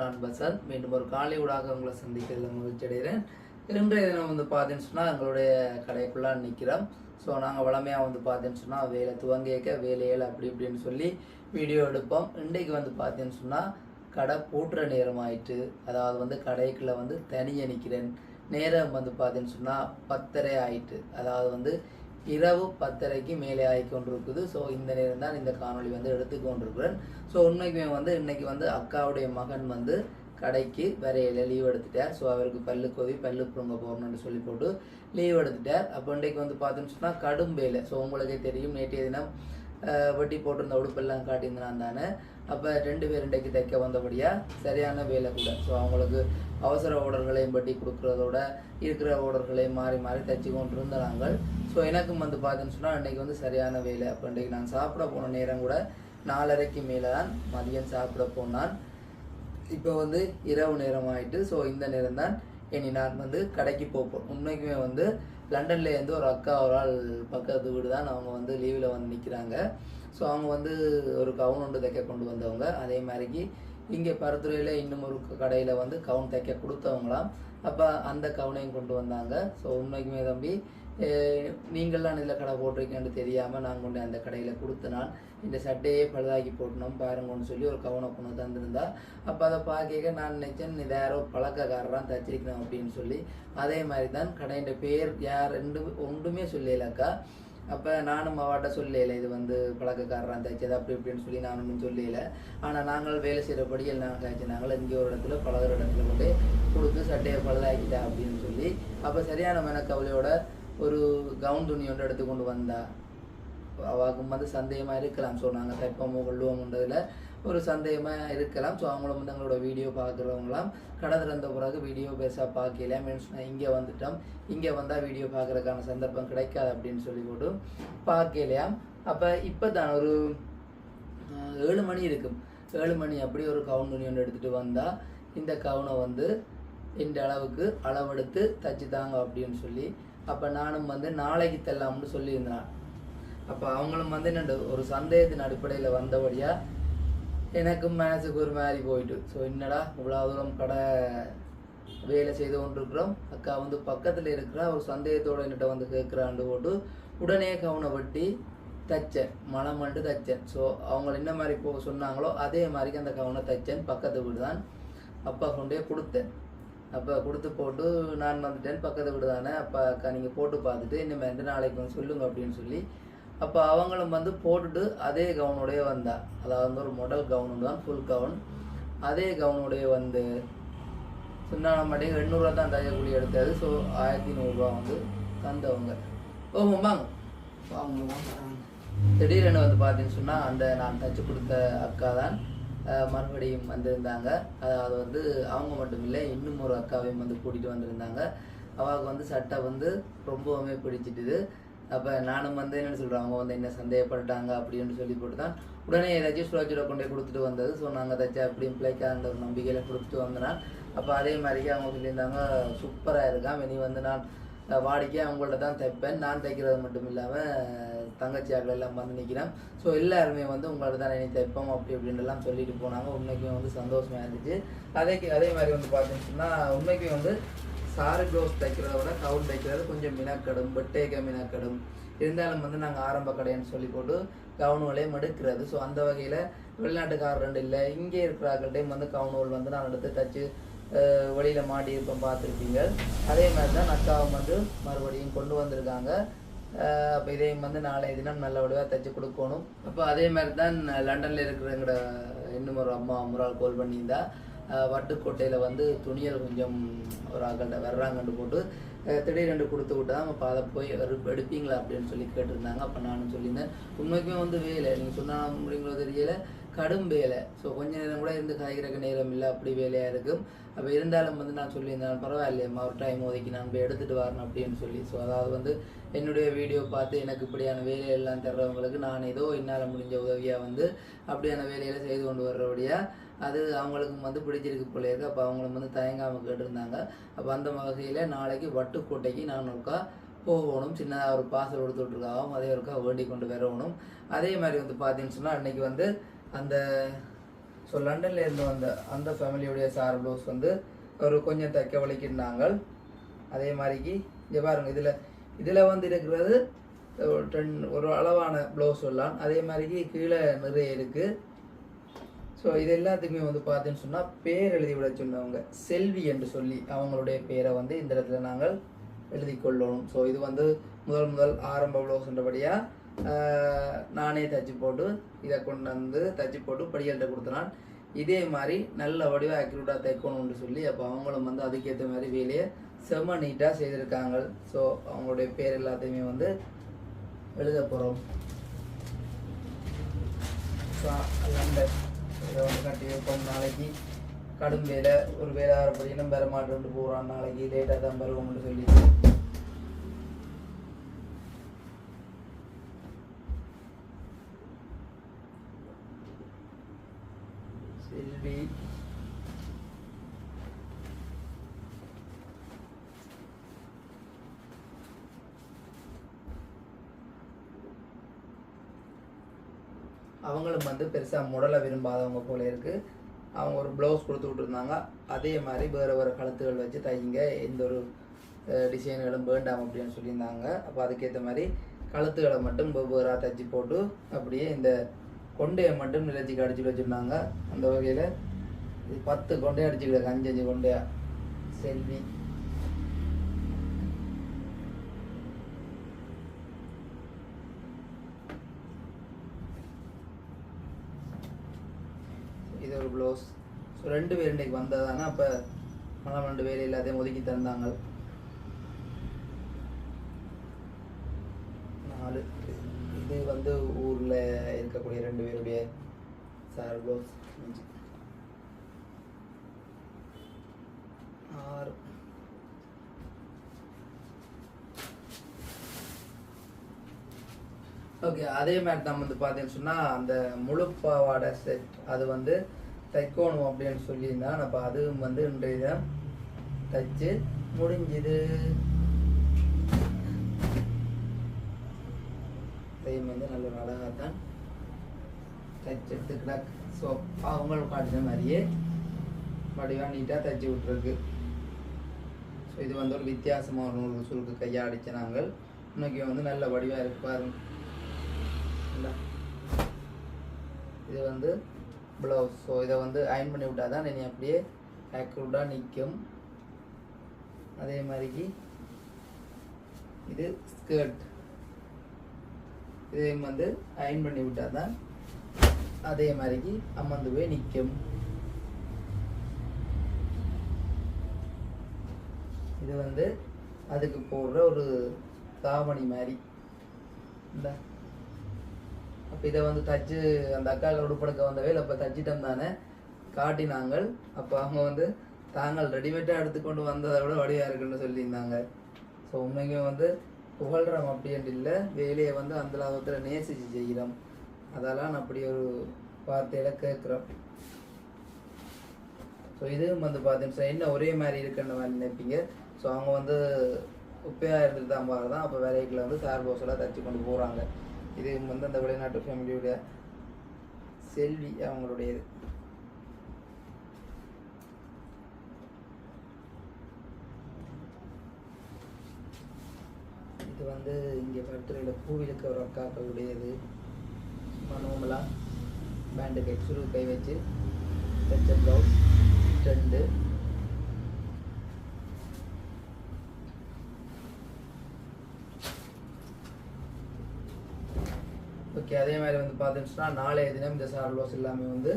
நான் பசந்த். மீண்டும் ஒரு காலை ஊடாக உங்களை சந்திக்கிறதுல மகிழ்ச்சி அடைகிறேன். இன்றைய தினம் வந்து பார்த்தீங்கன்னு சொன்னால் எங்களுடைய கடைக்குள்ளே நிற்கிறோம் ஸோ நாங்கள் வளமையாக வந்து பார்த்தீங்கன்னு சொன்னால் வேலை துவங்கியக்க வேலையில் அப்படி இப்படின்னு சொல்லி வீடியோ எடுப்போம். இன்றைக்கு வந்து பார்த்தீங்கன்னு சொன்னால் கடை பூட்டுற நேரம் ஆயிட்டு அதாவது வந்து கடைக்குள்ளே வந்து தனியாக நிற்கிறேன் நேரம் வந்து பார்த்தீங்கன்னு சொன்னால் பத்தரை ஆயிட்டு அதாவது வந்து இரவு பத்தரைக்கு மேலே ஆகி கொண்டிருக்குது. ஸோ இந்த நேரம் தான் இந்த காணொலி வந்து எடுத்து கொண்டிருக்கிறேன். ஸோ உண்மைக்குமே வந்து இன்னைக்கு வந்து அக்காவுடைய மகன் வந்து கடைக்கு வரையில லீவ் எடுத்துட்டார். ஸோ அவருக்கு பல்லு கோவி பல்லு புழுங்க போகணும்னு சொல்லி போட்டு லீவ் எடுத்துட்டார். அப்போ இன்றைக்கு வந்து பார்த்தோன்னு சொன்னால் கடும் வேலை. ஸோ உங்களுக்கே தெரியும். நேற்றைய தினம் வெட்டி போட்டிருந்த உடுப்பெல்லாம் காட்டியிருந்தான் தானே. அப்போ ரெண்டு பேர் இன்றைக்கு தைக்க வந்தபடியாக சரியான வேலை கூட. ஸோ அவங்களுக்கு அவசர ஓடர்களையும் பட்டி கொடுக்குறதோட இருக்கிற ஓடர்களையும் மாறி மாறி தைச்சு கொண்டு இருந்த நாங்கள் ஸோ எனக்கும் வந்து பார்த்தீங்கன்னு சொன்னால் இன்றைக்கி வந்து சரியான வேலை. அப்போ இன்றைக்கு நான் சாப்பிட போன நேரம் கூட நாலரைக்கு மேலே தான் மதியம் சாப்பிட போனான். இப்போ வந்து இரவு நேரம் ஆயிட்டு ஸோ இந்த நேரம் தான் இனி நான் வந்து கடைக்கு போப்போம். உண்மைக்குமே வந்து லண்டன்லேருந்து ஒரு அக்கா ஒரு ஆள் பக்கத்து வீடு தான் அவங்க வந்து லீவில் வந்து நிற்கிறாங்க ஸோ அவங்க வந்து ஒரு கவுன் ஒன்று தைக்க கொண்டு வந்தவங்க. அதே மாதிரிக்கு இங்கே பரத்துறையில் இன்னும் ஒரு கடையில் வந்து கவுன் தைக்க கொடுத்தவங்களாம். அப்போ அந்த கவுனையும் கொண்டு வந்தாங்க. ஸோ உண்மைக்குமே தம்பி நீங்கள்லாம் இதில் கடை போட்டிருக்கேன்னு தெரியாமல் நான் கொண்டு அந்த கடையில் கொடுத்தனால் நான் இந்த சட்டையே பழுதாக்கி போட்டணும் பாருங்கன்னு சொல்லி ஒரு கவனம் கொண்டு தந்திருந்தா. அப்போ அதை பார்க்க நான் நினச்சேன் இது யாரோ பழக்கக்காரரான் தச்சிருக்கணும் அப்படின்னு சொல்லி. அதே மாதிரி தான் கடையின் பேர் யார் ரெண்டு ஒன்றுமே சொல்லலக்கா அப்போ நானும் அவாட்ட சொல்லல இது வந்து பழக்கக்காரராக தைச்சது அப்படி இப்படின்னு சொல்லி நானும் சொல்லல ஆனால் நாங்கள் வேலை செய்கிறபடியில் நாங்கள் காய்ச்சி நாங்கள் இங்கே ஒரு இடத்துல பழகிற இடத்துல கொண்டு கொடுத்து சட்டையை பழுதாக்கிட்டா அப்படின்னு சொல்லி. அப்போ சரியான மனக்கவலையோட ஒரு கவுன் துணி ஒன்று எடுத்து கொண்டு வந்தா அவாக்கும் வந்து சந்தேகமாக இருக்கலாம். ஸோ நாங்கள் தைப்போமோ கொள்ளுவோம்ன்றதில் ஒரு சந்தேகமாக இருக்கலாம். ஸோ அவங்களும் வந்து எங்களோட வீடியோ பார்க்குறவங்களாம் கடை திறந்த பிறகு வீடியோ பெருசாக பார்க்கல. மீன்ஸ் இங்கே வந்துட்டோம். இங்கே வந்தால் வீடியோ பார்க்குறதுக்கான சந்தர்ப்பம் கிடைக்காது அப்படின்னு சொல்லி போட்டு பார்க்கலையாம் அப்போ இப்போ தான் ஒரு ஏழு மணி இருக்கும் ஏழு மணி அப்படி ஒரு கவுன் துணி ஒன்று எடுத்துகிட்டு வந்தால் இந்த கவுனை வந்து இந்த அளவுக்கு அளவெடுத்து தச்சு தாங்க அப்படின்னு சொல்லி அப்போ நானும் வந்து நாளைக்கு தெல்லாம்னு சொல்லியிருந்தான். அப்போ அவங்களும் வந்து என்ன ஒரு சந்தேகத்தின் அடிப்படையில் வந்தபடியா எனக்கும் மனசுக்கு ஒரு மாதிரி போயிட்டு ஸோ என்னடா இவ்வளோ தூரம் கடை வேலை செய்து கொண்டிருக்கிறோம். அக்கா வந்து பக்கத்தில் இருக்கிற ஒரு சந்தேகத்தோட என்கிட்ட வந்து கேட்குறாண்டு போட்டு உடனே கவுனை வட்டி தைச்சேன். மனம் மண்டு தைச்சேன். ஸோ அவங்க என்ன மாதிரி போ சொன்னாங்களோ அதே மாதிரி அந்த கவுனை தைச்சேன். பக்கத்து வீடு தான் அப்பா கொண்டே கொடுத்தேன். அப்போ கொடுத்து போட்டு நான் வந்துட்டேன். பக்கத்து வீடு தானே அப்போ அக்கா நீங்கள் போட்டு பார்த்துட்டு இன்னும் ரெண்டு நாளைக்கு வந்து சொல்லுங்க அப்படின்னு சொல்லி அப்போ அவங்களும் வந்து போட்டுட்டு அதே கவுனோடய வந்தா. அதாவது வந்து ஒரு மாடல் கவுன் தான் ஃபுல் கவுன் அதே கவுனோடய வந்து சொன்னான மாட்டேங்க எண்ணூறுவா தான் தையக்கூலி எடுத்தது ஸோ ஆயிரத்தி நூறுரூவா வந்து தந்தவங்க. ஓ வாங்க. வாங்க திடீரென வந்து பார்த்தீங்கன்னு சொன்னால் அந்த நான் தச்சு கொடுத்த அக்கா தான். மறுபடியும் வந்திருந்தாங்க. அதாவது வந்து அவங்க மட்டும் இல்லை இன்னும் ஒரு அக்காவையும் வந்து கூட்டிகிட்டு வந்திருந்தாங்க. அவளுக்கு வந்து சட்டை வந்து ரொம்பவுமே பிடிச்சிட்டுது. அப்போ நானும் வந்து என்ன சொல்கிறேன் அவங்க வந்து என்ன சந்தேகப்பட்டாங்க அப்படின்னு சொல்லி போட்டு தான் உடனே ஏதாச்சும் ஸ்டோச்சரை கொண்டு போய் கொடுத்துட்டு வந்தது. ஸோ நாங்கள் தச்சா அப்படியும் பிள்ளைக்கான்ற ஒரு நம்பிக்கையில் கொடுத்துட்டு வந்தனால் அப்போ அதே மாதிரிக்கு அவங்க சொல்லியிருந்தாங்க சூப்பராக இருக்கான் இனி வந்து நான் வாடிக்கையாக அவங்கள்ட்ட தான் தைப்பேன். நான் தைக்கிறது மட்டும் இல்லாமல் தங்கச்சியாக்கள் எல்லாம் வந்து நிற்கிறேன் ஸோ எல்லாருமே வந்து உங்கள்ட்ட தான் இனி தைப்போம் அப்படி இப்படின்னுலாம் சொல்லிட்டு போனாங்க. உண்மைக்குமே வந்து சந்தோஷமாக இருந்துச்சு. அதே அதே மாதிரி வந்து பார்த்தீங்கன்னு சொன்னால் உண்மைக்குமே வந்து சாரி ப்ளவுஸ் தைக்கிறத விட கவுன் தைக்கிறது கொஞ்சம் மினக்கடும் பெட்டேக்க மினக்கடும். இருந்தாலும் வந்து நாங்கள் ஆரம்ப கடைன்னு சொல்லி போட்டு கவுனுகளையும் எடுக்கிறது ஸோ அந்த வகையில் வெளிநாட்டுக்காரர் ரெண்டு இல்லை இங்கே இருக்கிறார்கள்ட்டையும் வந்து கவுனூல் வந்து நான் எடுத்து தச்சு வெளியில் மாட்டி இருப்போம் பார்த்துருப்பீங்க. அதே மாதிரி தான் அக்காவும் வந்து மறுபடியும் கொண்டு வந்திருக்காங்க. அப்போ இதையும் வந்து நாளைய தினம் நல்ல வடிவாக கொடுக்கணும். அப்போ அதே மாதிரி தான் லண்டனில் இருக்கிற எங்களோட இன்னும் ஒரு அம்மா முறால் கோல் பண்ணியிருந்தா வட்டுக்கோட்டையில் வந்து துணியல் கொஞ்சம் ஒரு ஆக்கள்கிட்ட வர்றாங்கன்னு போட்டு திடீரெண்டு திடீரென்று கொடுத்து விட்டா அப்போ அதை போய் எடுப்பீங்களா? அப்படின்னு சொல்லி கேட்டிருந்தாங்க. அப்போ நானும் சொல்லியிருந்தேன் உண்மைக்குமே வந்து வேலை. நீங்கள் சொன்னால் முடியுங்களோ தெரியல. கடும் வேலை. ஸோ கொஞ்ச நேரம் கூட இருந்து காய்கறக்கு நேரம் இல்லை. அப்படி வேலையாக இருக்கும். அப்போ இருந்தாலும் வந்து நான் சொல்லியிருந்தேன் பரவாயில்லையம்மா ஒரு டைம் ஒதுக்கி நான் போய் எடுத்துகிட்டு வரணும் அப்படின்னு சொல்லி. ஸோ அதாவது வந்து என்னுடைய வீடியோ பார்த்து எனக்கு இப்படியான வேலையெல்லாம் தர்றவங்களுக்கு நான் ஏதோ என்னால் முடிஞ்ச உதவியாக வந்து அப்படியான வேலையெல்லாம் செய்து கொண்டு வர்றபடியாக அது அவங்களுக்கும் வந்து பிடிச்சிருக்கு போல இருக்குது அப்போ அவங்களும் வந்து தயங்காமல் கேட்டிருந்தாங்க. அப்போ அந்த வகையில் நாளைக்கு வட்டுக்கோட்டைக்கு நான் ஒருக்கா போகணும். சின்னதாக ஒரு பாசல் கொடுத்துட்ருக்காவும் அதே ஒருக்கா வேண்டி கொண்டு வரணும். அதே மாதிரி வந்து பார்த்தீங்கன்னு சொன்னால் அன்னைக்கு வந்து அந்த ஸோ லண்டன்லேருந்து வந்த அந்த ஃபேமிலியுடைய சார் ப்ளவுஸ் வந்து ஒரு கொஞ்சம் தைக்க வலிக்கின்றாங்க அதே மாதிரிக்கு இங்கே பாருங்கள் இதில் இதில் வந்து இருக்கிறது ஒரு டென் ஒரு அளவான ப்ளவுஸ் சொல்லலாம் அதே மாதிரிக்கு கீழே நிறைய இருக்குது ஸோ இது எல்லாத்துக்குமே வந்து பார்த்தீங்கன்னு சொன்னால் பேர் எழுதி விட சொன்னவங்க. செல்வி என்று சொல்லி அவங்களுடைய பேரை வந்து இந்த இடத்துல நாங்கள் எழுதி கொள்ளணும். ஸோ இது வந்து முதல் முதல் ஆரம்ப ப்ளவுஸ்ன்றபடியாக நானே தச்சு போட்டு இதை கொண்டு வந்து தச்சு போட்டு படிகள்கிட்ட கொடுத்துனான் இதே மாதிரி நல்ல வடிவாக அக்யூரேட்டாக தைக்கணும்னு சொல்லி அப்போ அவங்களும் வந்து அதுக்கேற்ற மாதிரி வேலையை செம்ம நீட்டாக செய்திருக்காங்க. ஸோ அவங்களுடைய பேர் எல்லாத்தையுமே வந்து எழுத போகிறோம் இதை வந்து கட்டி வைப்போம். நாளைக்கு கடும் வேலை ஒரு வேலை ஆரப்படினும் பெற மாட்டேன்ட்டு போகிறான் நாளைக்கு லேட்டாக தான் வருவோம்னு சொல்லி. Be அவங்களும் வந்து பெருசாக முடலை விரும்பாதவங்க போல இருக்கு. அவங்க ஒரு ப்ளவுஸ் கொடுத்து இருந்தாங்க அதே மாதிரி வேறு வேறு கழுத்துகள் வச்சு தைங்க எந்த ஒரு டிசைன்களும் வேண்டாம் அப்படின்னு சொல்லியிருந்தாங்க. அப்போ அதுக்கேற்ற மாதிரி கழுத்துகளை மட்டும் வெவ்வேறாக தைச்சி போட்டு அப்படியே இந்த கொண்டையை மட்டும் நிலச்சிக்கு அடிச்சு வச்சுருந்தாங்க. அந்த வகையில் இது பத்து கொண்டையை அடிச்சுக்கிட்டு அஞ்சு அஞ்சு கொண்டையா. செல்வி இது ஒரு ப்ளவுஸ் ஸோ ரெண்டு பேர் இன்றைக்கி வந்ததானே அப்போ மனம் ரெண்டு பேர் எல்லாத்தையும் ஒதுக்கி தந்தாங்க. நாலு. இது வந்து ஊரில் இருக்கக்கூடிய ரெண்டு பேருடைய சார் ப்ளவுஸ் ஆறு. ஓகே அதே மாதிரி நம்ம வந்து பார்த்தீங்கன்னு சொன்னால் அந்த முழு பாவாடை செட் அது வந்து தைக்கணும் அப்படின்னு சொல்லியிருந்தா நம்ம அதுவும் வந்து இன்றைய தைச்சு முடிஞ்சுது. இதையும் வந்து நல்ல ஒரு அழகாக தான் தைச்சு கிடக்கு. ஸோ அவங்களுக்கு காட்டின மாதிரியே வடிவாக நீட்டாக தைச்சி விட்ருக்கு ஸோ இது வந்து ஒரு வித்தியாசமாக ஒரு நூறு சுருக்கு கையாக அடிச்ச நாங்கள். இன்னைக்கு வந்து நல்ல வடிவாக இருப்பார் இது வந்து ப்ளவுஸ் ஸோ இதை வந்து அயன் பண்ணி விட்டா தான் நீ அப்படியே அக்யூரேட்டாக நிற்கும். அதே மாதிரிக்கு இது ஸ்கர்ட் இதையும் வந்து அயன் பண்ணி விட்டால் தான் அதே மாதிரிக்கு அமர்ந்து போய் நிற்கும். இது வந்து அதுக்கு போடுற ஒரு தாவணி மாதிரி. இந்த. அப்போ இதை வந்து தச்சு அந்த அக்காவில் உடுப்படுக்க வந்தவே அப்போ தச்சிட்டோம் தானே? காட்டினாங்கள். அப்போ அவங்க வந்து தாங்கள் ரெடிமேடாக எடுத்துக்கொண்டு வந்ததை விட வடிவாக இருக்குன்னு சொல்லியிருந்தாங்க. ஸோ உண்மைக்கும் வந்து புகழ்கிறோம் அப்படின்ட்டு இல்லை. வேலையை வந்து அந்த லாபத்தில் நேசிச்சு செய்கிறோம். அதெல்லாம் அப்படி ஒரு வார்த்தையில கேட்குறோம். ஸோ இதுவும் வந்து பார்த்தீங்கன்னா என்ன ஒரே மாதிரி இருக்குன்னு மாதிரி நினைப்பீங்க? ஸோ அவங்க வந்து உப்பையாக இருந்துட்டு தான் பாரு தான் அப்போ வேலைகளை வந்து சார் போஸ் தச்சு கொண்டு போகிறாங்க இது வந்து அந்த வெளிநாட்டு ஃபேமிலியுடைய செல்வி அவங்களுடையது. இது வந்து இங்கே படுத்துறையில் பூவிலுக்கு ஒரு அக்காக்களுடையது. நோமலாக பேண்டு கை சுரு கை வச்சு தைச்ச ப்ளவுஸ் ரெண்டு ஓகே அதே மாதிரி வந்து பார்த்துச்சுன்னா நாளைய தினம் இந்த சார்லோஸ் எல்லாமே வந்து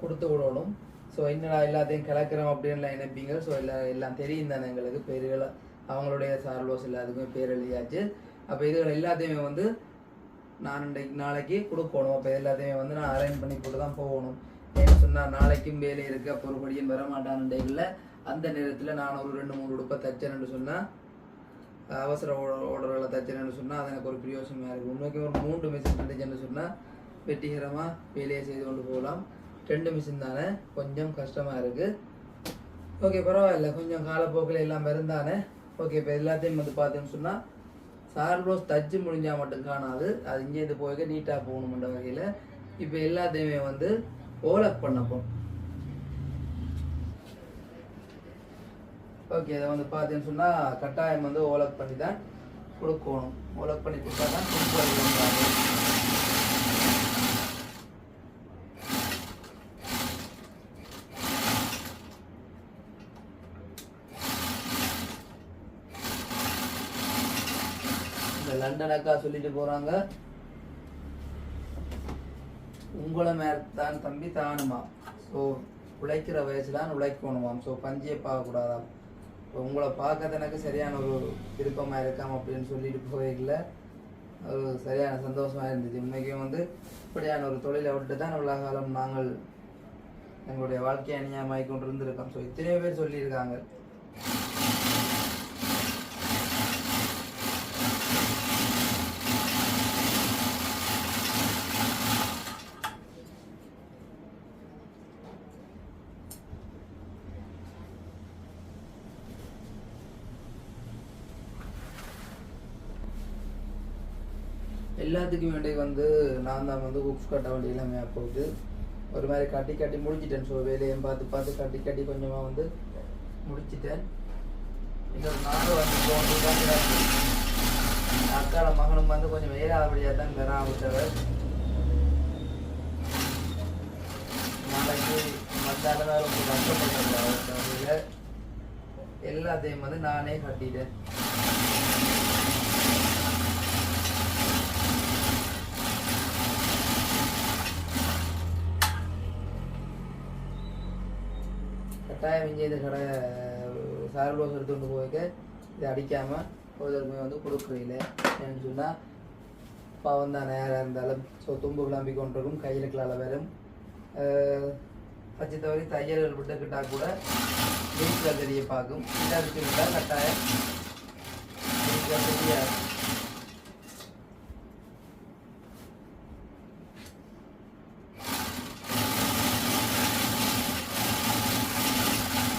கொடுத்து விடணும். ஸோ என்னடா எல்லாத்தையும் கலக்கிறோம் அப்படின்லாம் நினைப்பீங்க. ஸோ எல்லாம் எல்லாம் தெரியும் தானே எங்களுக்கு பேர்கள் அவங்களுடைய சார்லோஸ் எல்லாத்துக்குமே பேர் எழுதியாச்சு. அப்போ இதுகள் எல்லாத்தையுமே வந்து நான் இன்றைக்கு நாளைக்கு கொடுக்கணும் அப்போ எல்லாத்தையுமே வந்து நான் அரேஞ்ச் பண்ணி போட்டு தான் போகணும். ஏன்னு சொன்னால் நாளைக்கும் வேலை இருக்குது அப்போ ஒரு படியும் வர மாட்டான் டேவில் அந்த நேரத்தில் நான் ஒரு ரெண்டு மூணு உடுப்பை தைச்சேன்னு சொன்னால் அவசர ஓர்டர்களை தைச்சேன்னு சொன்னால் அது எனக்கு ஒரு பிரியோசனமாக இருக்குது உண்மைக்கு ஒரு மூன்று மிஷின் இருந்துச்சுன்னு சொன்னால் வெற்றிகரமாக வேலையை செய்து கொண்டு போகலாம். ரெண்டு மிஷின் தானே? கொஞ்சம் கஷ்டமாக இருக்குது ஓகே பரவாயில்ல. கொஞ்சம் காலப்போக்கில் எல்லாம் இருந்தானே ஓகே இப்போ எல்லாத்தையும் வந்து பார்த்தோம்னு சொன்னால் சார் ப்ளவுஸ் தச்சு முடிஞ்சால் மட்டும் காணாது. அது இங்கே இது போய் நீட்டாக போகணுமென்ற வகையில் இப்போ எல்லாத்தையுமே வந்து ஓலக் பண்ணப்போம் ஓகே இதை வந்து பார்த்தீங்கன்னு சொன்னால் கட்டாயம் வந்து ஓலக் பண்ணி தான் கொடுக்கணும். ஓலக் பண்ணி கொடுத்தா தான் இந்த லண்டன் அக்கா சொல்லிட்டு போறாங்க. உங்களை மேல தான் தம்பி தானுமா ஸோ உழைக்கிற வயசுதான் உழைக்கணுமாம். ஸோ பஞ்சியை பார்க்கக்கூடாதாம். இப்போ உங்களை பார்க்கறது எனக்கு சரியான ஒரு விருப்பமாக இருக்காம் அப்படின்னு சொல்லிட்டு இல்லை. ஒரு சரியான சந்தோஷமா இருந்துச்சு. உண்மைக்கும் வந்து இப்படியான ஒரு தொழிலை விட்டு தான் உள்ள காலம் நாங்கள் எங்களுடைய வாழ்க்கையை அநியாயமாகி கொண்டு இருந்திருக்கோம் ஸோ இத்தனையோ பேர் சொல்லியிருக்காங்க. எல்லாத்துக்கும் வேண்டி வந்து நான் தான் வந்து ஹுக்ஸ் கட்ட வண்டி எல்லாமே போகுது ஒரு மாதிரி கட்டி கட்டி முடிச்சிட்டேன். ஸோ வேலையும் பார்த்து பார்த்து கட்டி கட்டி கொஞ்சமாக வந்து முடிச்சிட்டேன். இன்னொரு நானும் வந்து போகணும் மகனும் வந்து கொஞ்சம் வேறாபடியாக தான் பெறாம விட்டவர் நாளைக்கு வந்தாலும் ரொம்ப கஷ்டப்பட்டதில்ல எல்லாத்தையும் வந்து நானே கட்டிட்டேன். கட்டாயம் இங்கே இந்த கடை சார் எடுத்து எடுத்துகிட்டு போய்க்க இதை அடிக்காமல் ஒருத்தருக்குமே வந்து கொடுக்குறீங்களே ஏன்னு சொன்னால் பாவம் தான் நேராக இருந்தாலும். ஸோ தும்பு கிளம்பி கொண்டிருக்கும் கையில் கிளால வரும் பச்சை தவறி தையல்கள் விட்டுக்கிட்டா கூட வீட்டில் தெரிய பார்க்கும். வீட்டில் விட்டால் கட்டாயம் வீட்டில் தெரியாது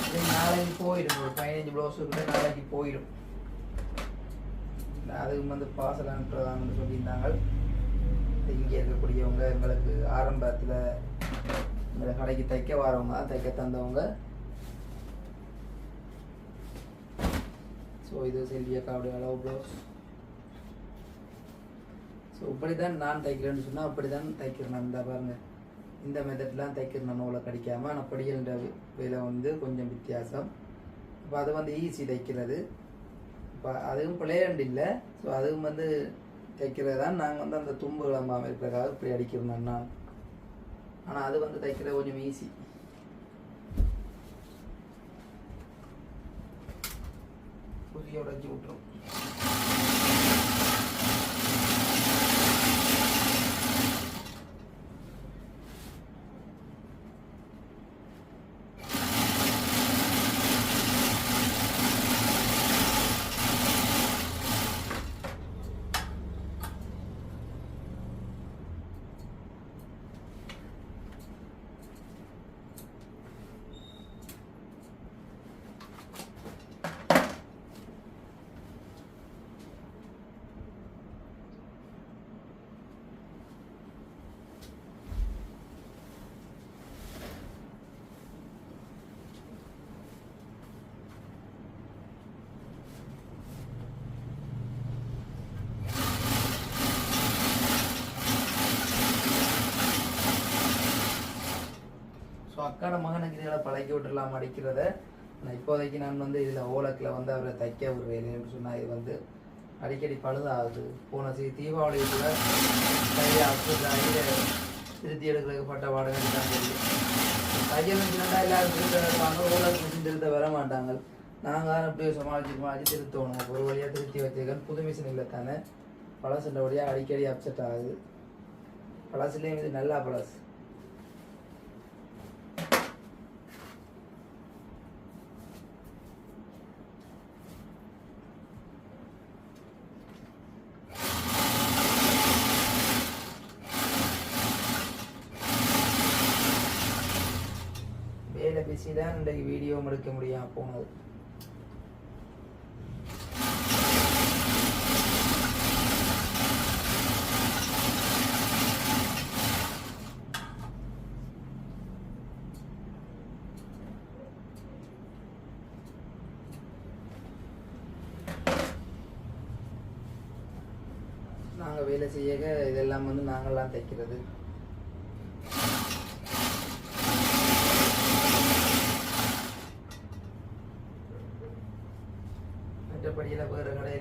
இது நாளைக்கு போயிடும் ஒரு பதினஞ்சு ப்ளவுஸ் கிட்ட நாளைக்கு போயிடும். அதுக்கு வந்து பார்சல் அனுப்புறதாங்கன்னு சொல்லியிருந்தாங்க. இங்கே இருக்கக்கூடியவங்க எங்களுக்கு ஆரம்பத்தில் எங்களை கடைக்கு தைக்க வரவங்க தான் தைக்க தந்தவங்க. ஸோ இது செல்வி அக்காவுடைய அளவு ப்ளவுஸ் ஸோ இப்படி தான் நான் தைக்கிறேன்னு சொன்னால் அப்படி தான் தைக்கிறேன் நான் இந்த பாருங்க இந்த மெத்தட்லாம் தைக்கிற நூலை கடிக்காமல் ஆனால் படியல்ன்ற வேலை வந்து கொஞ்சம் வித்தியாசம். இப்போ அது வந்து ஈஸி தைக்கிறது. இப்போ அதுவும் பிள்ளையாண்டு இல்லை. ஸோ அதுவும் வந்து தைக்கிறது தான் நாங்கள் வந்து அந்த தும்பு கிளம்பாமல் இருக்கிறதுக்காக இப்படி அடிக்கிறோம் நான் ஆனால் அது வந்து தைக்கிறது கொஞ்சம் ஈஸி புதிய உடஞ்சி விட்டுரும். ஸோ அக்காட மகனுக்கு பழக்கி விட்டுலாம் அடிக்கிறத நான் இப்போதைக்கு நான் வந்து இதில் ஓலக்கில் வந்து அவரை தைக்க விடுறேன் சொன்னால் இது வந்து அடிக்கடி பழுதாகுது. போன சி தீபாவளி கூட கையை அப்புதாகி திருத்தி எடுக்கிறதுக்கு பட்ட பாடங்கள் தான் தெரியும் தையல் எல்லாரும் திருத்த இருப்பாங்க? ஓலக்கு மிஷின் திருத்த வர மாட்டாங்க. நாங்கள் அப்படியே சமாளிச்சு சமாளிச்சு திருத்தணும். ஒரு வழியாக திருத்தி வச்சிருக்கேன். புது மிஷின் இல்லை தானே. பழசுன்ற வழியாக அடிக்கடி அப்செட் ஆகுது. பழசுலேயும் இது நல்லா பழசு. பேசி தான் இன்றைக்கு வீடியோ முடிக்க முடியாமல் போனது. நாங்கள் வேலை செய்யக இதெல்லாம் வந்து நாங்கள்லாம் தைக்கிறது. மற்றபடியில் வேறு கடையிலேருந்து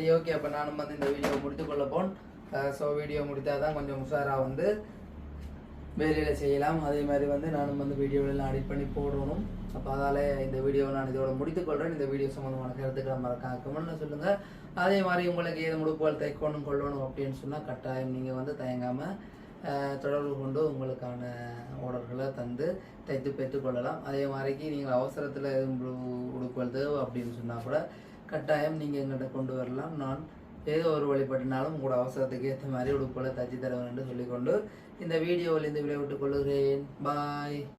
சரி ஓகே அப்போ நானும் வந்து இந்த வீடியோ முடித்துக்கொள்ள போன். ஸோ வீடியோ முடித்தால் தான் கொஞ்சம் உஷாராக வந்து வேலையில் செய்யலாம். அதே மாதிரி வந்து நானும் வந்து வீடியோவெல்லாம் எடிட் பண்ணி போடணும். அப்போ அதால் இந்த வீடியோவை நான் இதோட முடித்துக்கொள்கிறேன் இந்த வீடியோ சம்மந்தமான கருத்துக்களை மறக்காம கமெண்ட்ல சொல்லுங்கள் அதே மாதிரி உங்களுக்கு ஏது முடுப்புகள் தைக்கணும் கொள்ளணும் அப்படின்னு சொன்னால் கட்டாயம் நீங்கள் வந்து தயங்காமல் தொடர்பு கொண்டு உங்களுக்கான ஆர்டர்களை தந்து தைத்து பெற்றுக்கொள்ளலாம். அதே மாதிரிக்கு நீங்கள் அவசரத்தில் எதுவும் உடு- உடுப்புகள் தேவை அப்படின்னு சொன்னால் கூட கட்டாயம் நீங்கள் எங்கள்கிட்ட கொண்டு வரலாம். நான் ஏதோ ஒரு வழிபட்டினாலும் உங்களோட அவசரத்துக்கு ஏற்ற மாதிரி உடுப்புகளை தச்சு தருவேன் என்று சொல்லிக்கொண்டு இந்த வீடியோவில் இந்த கொள்கிறேன். பாய்.